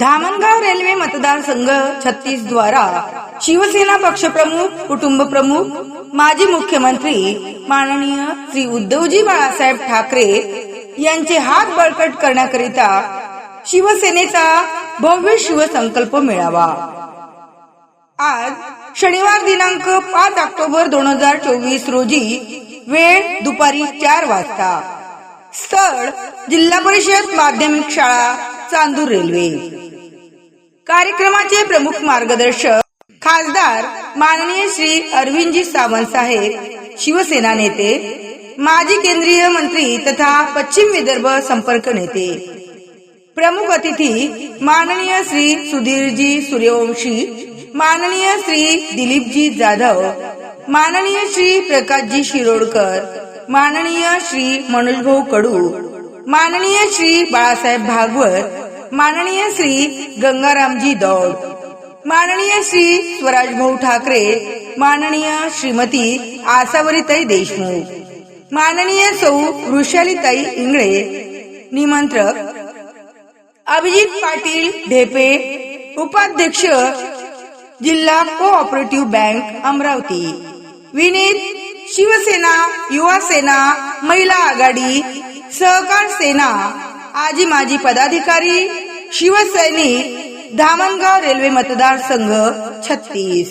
Dhamangaon railway मतदारसंघ छत्तीस द्वारा शिवसेना पक्षप्रमुख कुटुंब प्रमुख माजी मुख्यमंत्री माननीय श्री उद्धवजी बाळासाहेब ठाकरे यांचे हात बळकट करण्याकरिता शिवसेनेचा भव्य शिवसंकल्प मेळावा. आज शनिवार दिनांक पाच ऑक्टोबर दोन हजार चोवीस रोजी वेळ दुपारी चार वाजता. स्थळ जिल्हा परिषद माध्यमिक शाळा चांदूर रेल्वे. कार्यक्रमाचे प्रमुख मार्गदर्शक खासदार माननीय श्री अरविंदजी सावंत साहेब शिवसेना नेते माजी केंद्रीय मंत्री तथा पश्चिम विदर्भ संपर्क नेते. प्रमुख अतिथी माननीय श्री सुधीरजी सूर्यवंशी माननीय श्री दिलीपजी जाधव माननीय श्री प्रकाशजी शिरोडकर माननीय श्री मनोजभाऊ कडू माननीय श्री बाळासाहेब भागवत माननीय श्री गंगारामजी दौड. माननीय श्री स्वराजभाऊ ठाकरे माननीय श्रीमती आसावरीताई देशमुख माननीय सौ वृषालीताई इंगळे निमंत्रक अभिजित पाटील ढेपे उपाध्यक्ष जिल्हा कोऑपरेटिव्ह बँक अमरावती विनीत शिवसेना युवा सेना महिला आघाडी सहकार सेना आजी माजी पदाधिकारी शिवसैनिक धामणगाव रेल्वे मतदारसंघ छत्तीस.